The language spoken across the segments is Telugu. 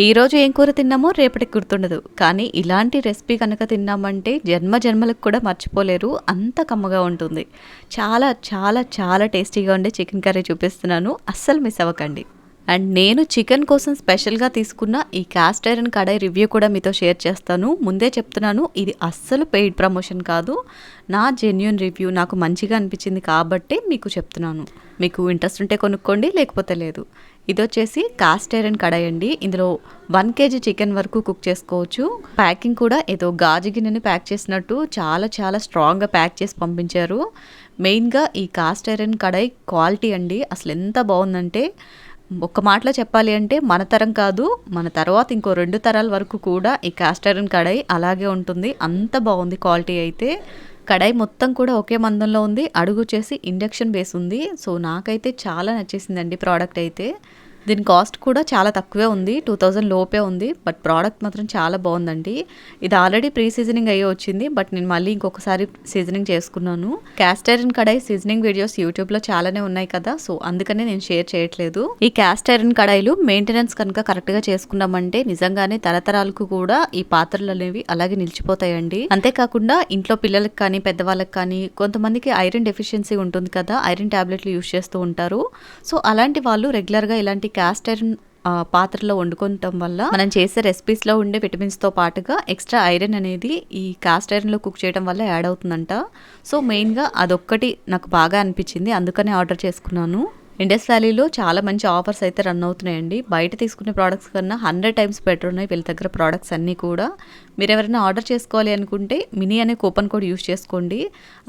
ఈరోజు ఏం కూర తిన్నామో రేపటికి గుర్తుండదు. కానీ ఇలాంటి రెసిపీ కనుక తిన్నామంటే జన్మ జన్మలకు కూడా మర్చిపోలేరు. అంత కమ్మగా ఉంటుంది. చాలా చాలా చాలా టేస్టీగా ఉండే చికెన్ కర్రీ చూపిస్తున్నాను. అస్సలు మిస్ అవ్వకండి. అండ్ నేను చికెన్ కోసం స్పెషల్గా తీసుకున్న ఈ క్యాస్ట్ ఐరన్ కడాయి రివ్యూ కూడా మీతో షేర్ చేస్తాను. ముందే చెప్తున్నాను ఇది అస్సలు పెయిడ్ ప్రమోషన్ కాదు. నా జెన్యున్ రివ్యూ నాకు మంచిగా అనిపించింది కాబట్టే మీకు చెప్తున్నాను. మీకు ఇంట్రెస్ట్ ఉంటే కొనుక్కోండి లేకపోతే లేదు. ఇది వచ్చేసి కాస్ట్ ఐరన్ కడాయి అండి. ఇందులో వన్ కేజీ చికెన్ వరకు కుక్ చేసుకోవచ్చు. ప్యాకింగ్ కూడా ఏదో గాజు గిన్నెని ప్యాక్ చేసినట్టు చాలా చాలా స్ట్రాంగ్గా ప్యాక్ చేసి పంపించారు. మెయిన్గా ఈ కాస్ట్ ఐరన్ కడాయి క్వాలిటీ అండి. అసలు ఎంత బాగుందంటే ఒక్క మాటలో చెప్పాలి అంటే మన తరం కాదు మన తర్వాత ఇంకో రెండు తరాల వరకు కూడా ఈ కాస్ట్ కడాయి అలాగే ఉంటుంది. అంత బాగుంది క్వాలిటీ అయితే. కడాయి మొత్తం కూడా ఒకే మందంలో ఉంది. అడుగు చేసి ఇండక్షన్ బేస్ ఉంది. సో నాకైతే చాలా నచ్చేసిందండి ప్రోడక్ట్ అయితే. దీని కాస్ట్ కూడా చాలా తక్కువే ఉంది టూ థౌజండ్ లోపే ఉంది బట్ ప్రోడక్ట్ మాత్రం చాలా బాగుందండి. ఇది ఆల్రెడీ ప్రీ సీజనింగ్ అయ్యి వచ్చింది బట్ నేను మళ్ళీ ఇంకొకసారి సీజనింగ్ చేసుకున్నాను. Cast iron kadai seasoning videos యూట్యూబ్లో చాలానే ఉన్నాయి కదా సో అందుకనే నేను షేర్ చేయట్లేదు. ఈ క్యాస్ట్ ఐరన్ కడాయిలు మెయింటెనెన్స్ కనుక కరెక్ట్గా చేసుకున్నామంటే నిజంగానే తరతరాలకు కూడా ఈ పాత్రలు అనేవి అలాగే నిలిచిపోతాయండి. అంతేకాకుండా ఇంట్లో పిల్లలకు కానీ పెద్దవాళ్ళకి కానీ కొంతమందికి ఐరన్ డెఫిషియన్సీ ఉంటుంది కదా ఐరన్ టాబ్లెట్లు యూస్ చేస్తూ ఉంటారు. సో అలాంటి వాళ్ళు రెగ్యులర్గా ఇలాంటి క్యాస్ట్ ఐరన్ పాత్రలో వండుకోవటం వల్ల మనం చేసే రెసిపీస్లో ఉండే విటమిన్స్తో పాటుగా ఎక్స్ట్రా ఐరన్ అనేది ఈ కాస్ట్ ఐరన్లో కుక్ చేయడం వల్ల యాడ్ అవుతుందంట. సో మెయిన్గా అదొక్కటి నాకు బాగా అనిపించింది. అందుకనే ఆర్డర్ చేసుకున్నాను. ఇండస్ వ్యాలీలో చాలా మంచి ఆఫర్స్ అయితే రన్ అవుతున్నాయండి. బయట తీసుకునే ప్రోడక్ట్స్ కన్నా హండ్రెడ్ టైమ్స్ బెటర్ ఉన్నాయి వీళ్ళ దగ్గర ప్రోడక్ట్స్ అన్నీ కూడా. మీరు ఎవరైనా ఆర్డర్ చేసుకోవాలి అనుకుంటే మినీ అనే కూపన్ కోడ్ యూస్ చేసుకోండి.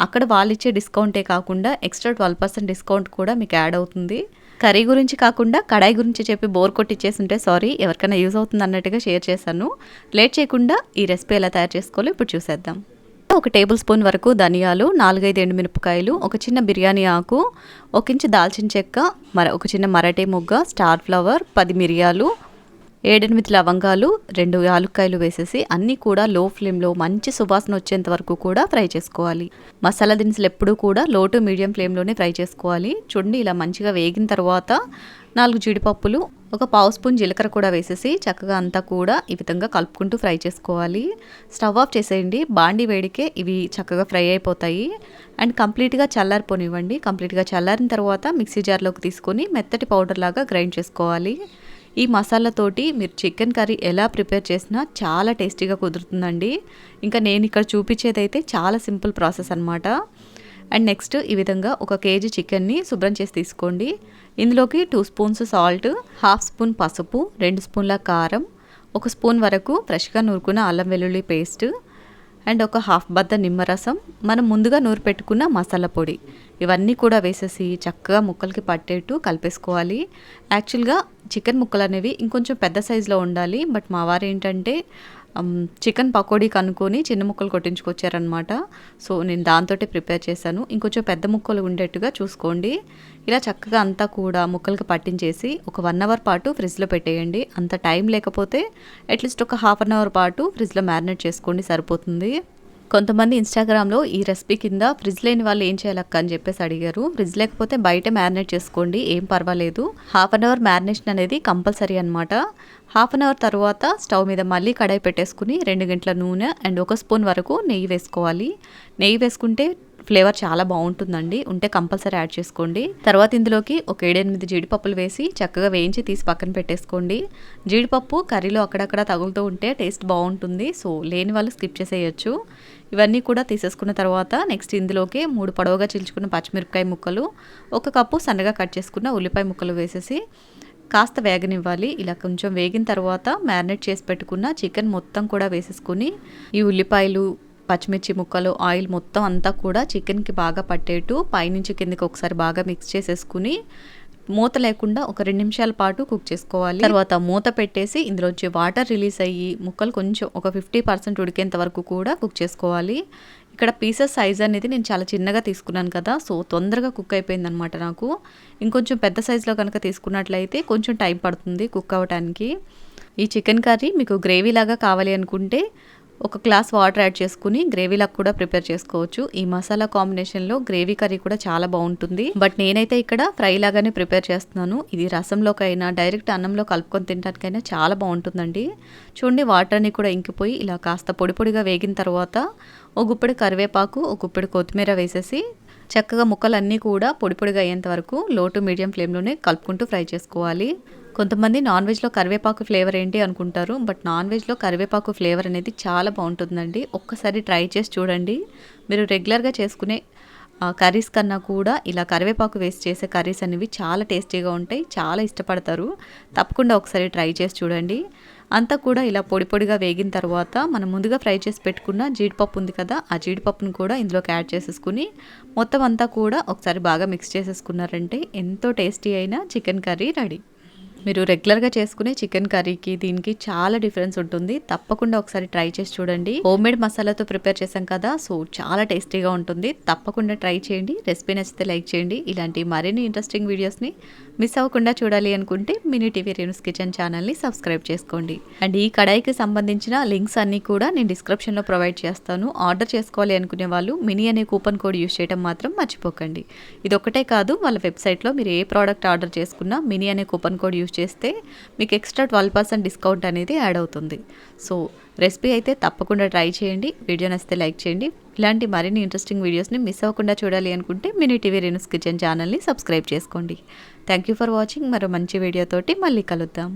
అక్కడ వాళ్ళు ఇచ్చే డిస్కౌంటే కాకుండా ఎక్స్ట్రా ట్వెల్వ్ పర్సెంట్ డిస్కౌంట్ కూడా మీకు యాడ్ అవుతుంది. కర్రీ గురించి కాకుండా కడాయి గురించి చెప్పి బోర్ కొట్టిచ్చేస్తుంటే సారీ ఎవరికైనా యూజ్ అవుతుంది అన్నట్టుగా షేర్ చేశాను. లేట్ చేయకుండా ఈ రెసిపీ ఎలా తయారు చేసుకోవాలో ఇప్పుడు చూసేద్దాం. ఒక టేబుల్ స్పూన్ వరకు ధనియాలు నాలుగైదు ఎండుమిరపకాయలు ఒక చిన్న బిర్యానీ ఆకు ఒక ఇంచు దాల్చిన చెక్క మర ఒక చిన్న మరటి ముగ్గ స్టార్ ఫ్లవర్ పది మిరియాలు ఏడెనిమిది లవంగాలు రెండు యాలుక్కాయలు వేసేసి అన్నీ కూడా లో ఫ్లేమ్లో మంచి సువాసన వచ్చేంత వరకు కూడా ఫ్రై చేసుకోవాలి. మసాలా దినుసులు ఎప్పుడూ కూడా లో టు మీడియం ఫ్లేమ్లోనే ఫ్రై చేసుకోవాలి. చూడండి ఇలా మంచిగా వేగిన తర్వాత నాలుగు జీడిపప్పులు ఒక పావు స్పూన్ జీలకర్ర కూడా వేసేసి చక్కగా అంతా కూడా ఈ విధంగా కలుపుకుంటూ ఫ్రై చేసుకోవాలి. స్టవ్ ఆఫ్ చేసేయండి. బాండి వేడికే ఇవి చక్కగా ఫ్రై అయిపోతాయి. అండ్ కంప్లీట్గా చల్లారిపోనివ్వండి. కంప్లీట్గా చల్లారిన తర్వాత మిక్సీ జార్లోకి తీసుకొని మెత్తటి పౌడర్ లాగా గ్రైండ్ చేసుకోవాలి. ఈ మసాలాతోటి మీరు చికెన్ కర్రీ ఎలా ప్రిపేర్ చేసినా చాలా టేస్టీగా కుదురుతుందండి. ఇంకా నేను ఇక్కడ చూపించేది అయితే చాలా సింపుల్ ప్రాసెస్ అనమాట అండ్ నెక్స్ట్ ఈ విధంగా ఒక కేజీ చికెన్ని శుభ్రం చేసి తీసుకోండి. ఇందులోకి two spoons salt half spoon పసుపు రెండు స్పూన్ల కారం ఒక స్పూన్ వరకు ఫ్రెష్గా నూరుకున్న అల్లం వెల్లుల్లి పేస్ట్ అండ్ ఒక హాఫ్ బద్ద నిమ్మరసం మనం ముందుగా నూరు పెట్టుకున్న మసాలా పొడి. ఇవన్నీ కూడా వేసేసి చక్కగా ముక్కలకి పట్టేట్టు కలిపేసుకోవాలి. యాక్చువల్గా చికెన్ ముక్కలు అనేవి ఇంకొంచెం పెద్ద సైజులో ఉండాలి. బట్ మా వారు ఏంటంటే చికెన్ పకోడీ కనుక్కొని చిన్న ముక్కలు కొట్టించుకొచ్చారనమాట సో నేను దాంతో ప్రిపేర్ చేశాను. ఇంకొంచెం పెద్ద ముక్కలు ఉండేట్టుగా చూసుకోండి. ఇలా చక్కగా అంతా కూడా ముక్కలకి పట్టించేసి ఒక వన్ అవర్ పాటు ఫ్రిడ్జ్లో పెట్టేయండి. అంత టైం లేకపోతే అట్లీస్ట్ ఒక హాఫ్ అన్ అవర్ పాటు ఫ్రిడ్జ్లో మ్యారినేట్ చేసుకోండి సరిపోతుంది. కొంతమంది ఇన్స్టాగ్రామ్లో ఈ రెసిపీ కింద ఫ్రిడ్జ్ లేని వాళ్ళు ఏం చేయాలక్క అని చెప్పేసి అడిగారు. ఫ్రిడ్జ్ లేకపోతే బయట మ్యారినేట్ చేసుకోండి ఏం పర్వాలేదు. హాఫ్ అన్ అవర్ మ్యారినేషన్ అనేది కంపల్సరీ అనమాట హాఫ్ అన్ అవర్ తర్వాత స్టవ్ మీద మళ్ళీ కడాయి పెట్టేసుకుని రెండు గంటల నూనె అండ్ ఒక స్పూన్ వరకు నెయ్యి వేసుకోవాలి. నెయ్యి వేసుకుంటే ఫ్లేవర్ చాలా బాగుంటుందండి. ఉంటే కంపల్సరీ యాడ్ చేసుకోండి. తర్వాత ఇందులోకి ఒక ఏడెనిమిది జీడిపప్పులు వేసి చక్కగా వేయించి తీసి పక్కన పెట్టేసుకోండి. జీడిపప్పు కర్రీలో అక్కడక్కడ తగులుతూ ఉంటే టేస్ట్ బాగుంటుంది. సో లేని వాళ్ళు స్కిప్ చేసేయచ్చు. ఇవన్నీ కూడా తీసేసుకున్న తర్వాత నెక్స్ట్ ఇందులోకి మూడు పొడవుగా చిల్చుకున్న పచ్చిమిరపకాయ ముక్కలు ఒక కప్పు సన్నగా కట్ చేసుకున్న ఉల్లిపాయ ముక్కలు వేసేసి కాస్త వేగనివ్వాలి. ఇలా కొంచెం వేగిన తర్వాత మ్యారినేట్ చేసి పెట్టుకున్న చికెన్ మొత్తం కూడా వేసేసుకుని ఈ ఉల్లిపాయలు పచ్చిమిర్చి ముక్కలు ఆయిల్ మొత్తం అంతా కూడా చికెన్కి బాగా పట్టేట్టు పైనుంచి కిందకి ఒకసారి బాగా మిక్స్ చేసేసుకుని మూత లేకుండా ఒక రెండు నిమిషాల పాటు కుక్ చేసుకోవాలి. తర్వాత మూత పెట్టేసి ఇందులోంచి వాటర్ రిలీజ్ అయ్యి ముక్కలు కొంచెం ఒక ఫిఫ్టీ పర్సెంట్ ఉడికేంత వరకు కూడా కుక్ చేసుకోవాలి. ఇక్కడ పీసెస్ సైజ్ అనేది నేను చాలా చిన్నగా తీసుకున్నాను కదా సో తొందరగా కుక్ అయిపోయింది అనమాట నాకు. ఇంకొంచెం పెద్ద సైజులో కనుక తీసుకున్నట్లయితే కొంచెం టైం పడుతుంది కుక్ అవ్వడానికి ఈ చికెన్ కర్రీ మీకు గ్రేవీ లాగా కావాలి అనుకుంటే ఒక గ్లాస్ వాటర్ యాడ్ చేసుకుని గ్రేవీలాగా కూడా ప్రిపేర్ చేసుకోవచ్చు. ఈ మసాలా కాంబినేషన్లో గ్రేవీ కర్రీ కూడా చాలా బాగుంటుంది. బట్ నేనైతే ఇక్కడ ఫ్రై లాగానే ప్రిపేర్ చేస్తున్నాను. ఇది రసంలోకైనా డైరెక్ట్ అన్నంలో కలుపుకొని తినడానికైనా చాలా బాగుంటుందండి. చూడండి వాటర్ అన్ని కూడా ఇంకిపోయి ఇలా కాస్త పొడి పొడిగా వేగిన తర్వాత ఒక గుప్పెడు కరివేపాకు ఒక గుప్పెడు కొత్తిమీర వేసేసి చక్కగా ముక్కలన్నీ కూడా పొడి పొడిగా అయ్యేంత వరకు లో టు మీడియం ఫ్లేమ్లోనే కలుపుకుంటూ ఫ్రై చేసుకోవాలి. కొంతమంది నాన్ వెజ్లో కరివేపాకు ఫ్లేవర్ ఏంటి అనుకుంటారు బట్ నాన్ వెజ్లో కరివేపాకు ఫ్లేవర్ అనేది చాలా బాగుంటుందండి. ఒక్కసారి ట్రై చేసి చూడండి. మీరు రెగ్యులర్గా చేసుకునే కర్రీస్ కన్నా కూడా ఇలా కరివేపాకు వేసి చేసే కర్రీస్ అనేవి చాలా టేస్టీగా ఉంటాయి చాలా ఇష్టపడతారు. తప్పకుండా ఒకసారి ట్రై చేసి చూడండి. అంతా కూడా ఇలా పొడి పొడిగా వేగిన తర్వాత మనం ముందుగా ఫ్రై చేసి పెట్టుకున్న జీడిపప్పు ఉంది కదా ఆ జీడిపప్పును కూడా ఇందులోకి యాడ్ చేసేసుకుని మొత్తం అంతా కూడా ఒకసారి బాగా మిక్స్ చేసేసుకున్నారంటే ఎంతో టేస్టీ అయిన చికెన్ కర్రీ రెడీ. మీరు రెగ్యులర్గా చేసుకునే చికెన్ కర్రీకి దీనికి చాలా డిఫరెన్స్ ఉంటుంది. తప్పకుండా ఒకసారి ట్రై చేసి చూడండి. హోమ్ మేడ్ మసాలాతో ప్రిపేర్ చేశాం కదా సో చాలా టేస్టీగా ఉంటుంది. తప్పకుండా ట్రై చేయండి. రెసిపీ నచ్చితే లైక్ చేయండి. ఇలాంటి మరిన్ని ఇంట్రెస్టింగ్ వీడియోస్ని మిస్ అవ్వకుండా చూడాలి అనుకుంటే మినీ టీవీ రేణుస్ కిచెన్ ఛానల్ని సబ్స్క్రైబ్ చేసుకోండి. అండ్ ఈ కడాయికి సంబంధించిన లింక్స్ అన్నీ కూడా నేను డిస్క్రిప్షన్లో ప్రొవైడ్ చేస్తాను. ఆర్డర్ చేసుకోవాలి అనుకునే వాళ్ళు మినీ అనే కూపన్ కోడ్ యూస్ చేయడం మాత్రం మర్చిపోకండి. ఇది ఒకటే కాదు వాళ్ళ వెబ్సైట్లో మీరు ఏ ప్రోడక్ట్ ఆర్డర్ చేసుకున్నా మినీ అనే కూపన్ కోడ్ యూస్ చేస్తే మీకు ఎక్స్ట్రా ట్వెల్వ్ పర్సెంట్ డిస్కౌంట్ అనేది యాడ్ అవుతుంది. సో రెసిపీ అయితే తప్పకుండా ట్రై చేయండి. వీడియో నచ్చితే లైక్ చేయండి. ఇలాంటి మరిన్ని ఇంట్రెస్టింగ్ వీడియోస్ని మిస్ అవ్వకుండా చూడాలి అనుకుంటే మినీ టీవీ రేణుస్ కిచెన్ ఛానల్ని సబ్స్క్రైబ్ చేసుకోండి. Thank you for watching. మరో మంచి వీడియోతోటి మళ్ళీ కలుద్దాం.